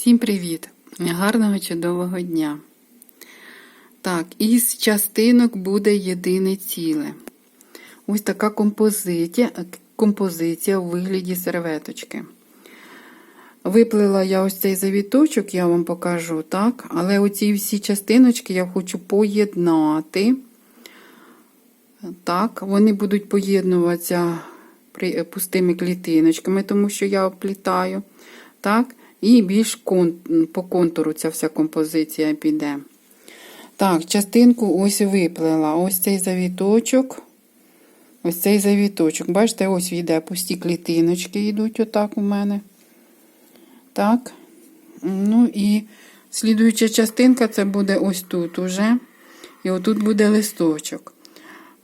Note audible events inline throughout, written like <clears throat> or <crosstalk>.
Всім привіт! Гарного чудового дня! Так, із частинок буде єдине ціле. Ось така композиція, композиція у вигляді серветочки. Виплила я ось цей завіточок, я вам покажу, так? Але оці всі частиночки я хочу поєднати. Так, вони будуть поєднуватися пустими клітиночками, тому що я оплітаю. Так, і більш по контуру ця вся композиція піде. Так, частинку ось виплела. Ось цей завіточок. Ось цей завіточок. Бачите, ось йде пусті клітиночки йдуть отак у мене. Так. Ну і слідуюча частинка це буде ось тут уже. І отут буде листочок.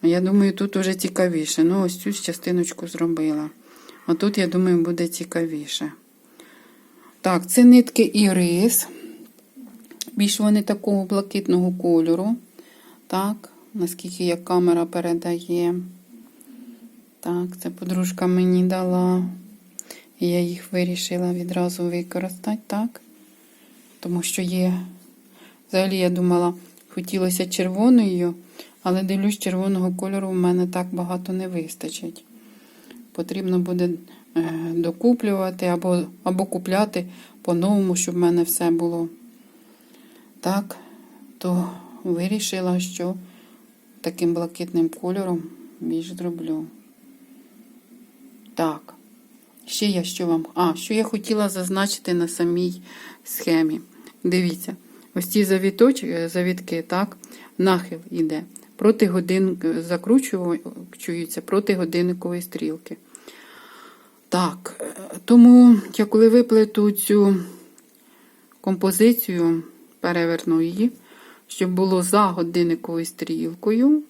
Я думаю, тут уже цікавіше. Ну, ось цю частиночку зробила. А тут, я думаю, буде цікавіше. Так, це нитки ірис. Більш вони такого блакитного кольору. Так, наскільки як камера передає. Так, це подружка мені дала. І я їх вирішила відразу використати, так? Тому що є. Взагалі, я думала, хотілося червоною, але дивлюсь, червоного кольору в мене так багато не вистачить. Потрібно буде докуплювати або, або купляти по-новому, щоб в мене все було. Так, то вирішила, що таким блакитним кольором більш зроблю. Так. Ще я що вам. А, що я хотіла зазначити на самій схемі. Дивіться, ось ці завіточки, завітки, так, нахил іде. Проти годин закручуються проти годинникової стрілки. Так, е, тому я коли виплету цю композицію, переверну її, щоб було за годинниковою стрілкою.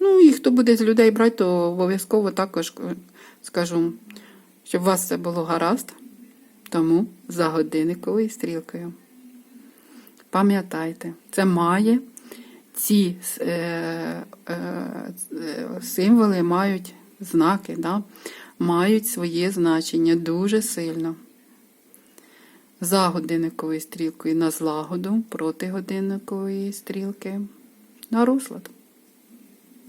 Ну, і хто буде з людей брати, то обов'язково також е, скажу, щоб у вас все було гаразд, тому за годинниковою стрілкою. Пам'ятайте, це має ці е, е, е, символи мають знаки, да? Мають своє значення дуже сильно. За годинниковою стрілкою на злагоду, проти годинникової стрілки на розлад.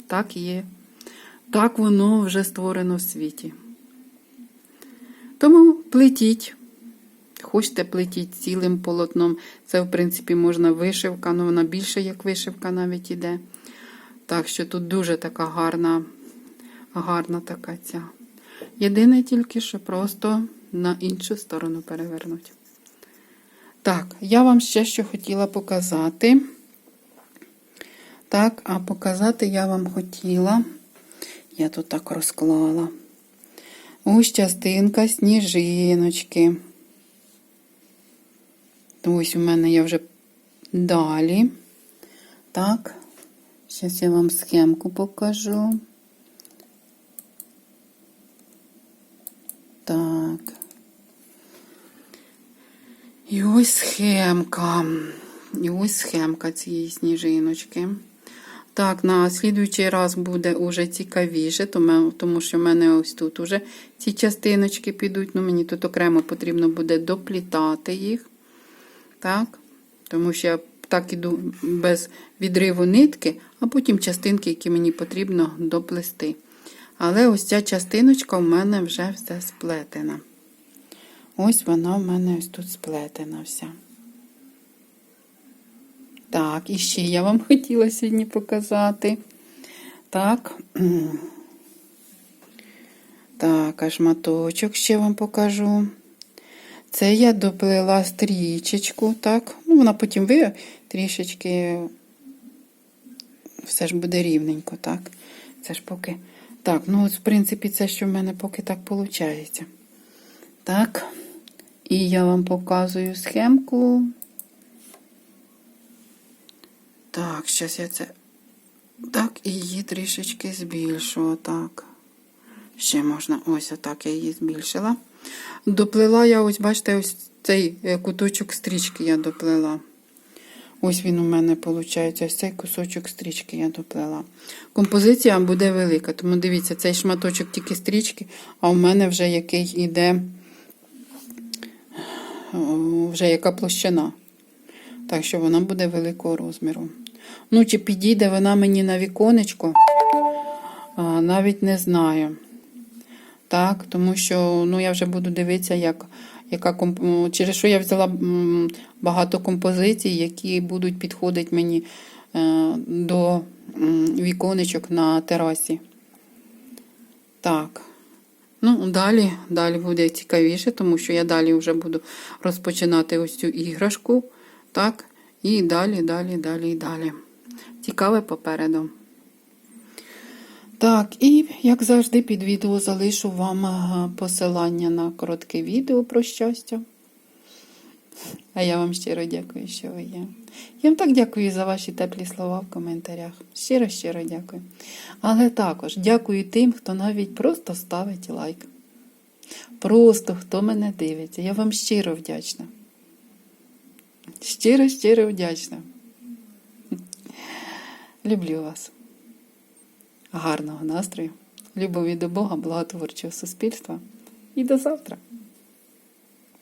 Так є. Так воно вже створено в світі. Тому плетіть. Хочете плетіть цілим полотном. Це, в принципі, можна вишивка, але вона більше, як вишивка, навіть іде. Так що тут дуже така гарна, гарна така ця. Єдине тільки, що просто на іншу сторону перевернуть. Так, я вам ще що хотіла показати. Так, а показати я вам хотіла. Я тут так розклала. Ось частинка сніжиночки. Ось у мене я вже далі. Так, зараз я вам схемку покажу. Так. І ось схемка. І ось схемка цієї сніжиночки. Так, на слідуючий раз буде уже цікавіше, тому що в мене ось тут уже ці частиночки підуть. Ну, мені тут окремо потрібно буде доплітати їх. Так, тому що я так іду без відриву нитки, а потім частинки, які мені потрібно доплести. Але ось ця частиночка в мене вже все сплетена. Ось вона в мене ось тут сплетена вся. Так, і ще я вам <laughs> хотіла сьогодні показати. Так. <clears throat> Так, а шматочок ще вам покажу. Це я доплела стрічечку, так. Ну, вона потім ви трішечки все ж буде рівненько, так. Це ж поки. Так, ну, от, в принципі, це що в мене поки так виходить. Так. І я вам показую схемку. Так, зараз я це. Так, і її трішечки збільшу. Отак. Ще можна, ось отак я її збільшила. Доплела я, ось, бачите, ось цей е, куточок стрічки я доплела. Ось він у мене виходить, ось цей кусочок стрічки я доплела. Композиція буде велика, тому дивіться, цей шматочок тільки стрічки, а у мене вже який іде вже яка площина. Так що вона буде великого розміру. Ну, чи підійде вона мені на віконечко, навіть не знаю. Так, тому що ну, я вже буду дивитися, як, яка через що я взяла багато композицій, які будуть підходити мені е, до віконечок на терасі. Так. Ну, далі, далі буде цікавіше, тому що я далі вже буду розпочинати ось цю іграшку. Так, і далі, далі, далі, далі. Цікаве попереду. Так, і як завжди, під відео залишу вам е, посилання на коротке відео про щастя. А я вам щиро дякую, що ви є. Я вам так дякую за ваші теплі слова в коментарях. Щиро, щиро дякую. Але також дякую тим, хто навіть просто ставить лайк. Просто хто мене дивиться. Я вам щиро вдячна. Щиро, щиро вдячна. Люблю вас. Гарного настрою, любові до Бога, благотворчого суспільства. І до завтра.